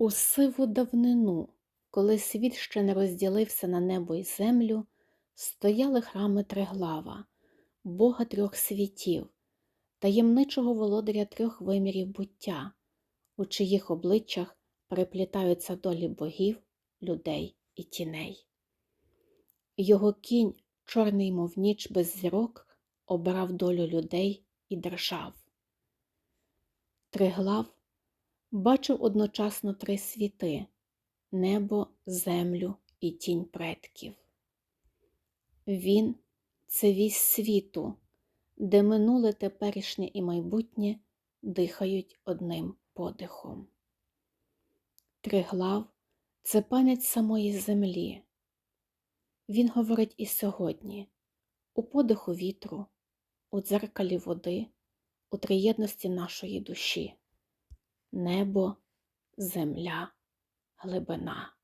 У сиву давнину, коли світ ще не розділився на небо й землю, стояли храми Триглава, Бога трьох світів, таємничого володаря трьох вимірів буття, у чиїх обличчях переплітаються долі богів, людей і тіней. Його кінь, чорний, мов ніч без зірок, обрав долю людей і держав. Триглав бачив одночасно три світи небо, землю і тінь предків. Він це вісь світу, де минуле теперішнє і майбутнє дихають одним подихом. Триглав це пам'ять самої землі. Він говорить і сьогодні у подиху вітру, у дзеркалі води, у триєдності нашої душі небо, земля, глибина.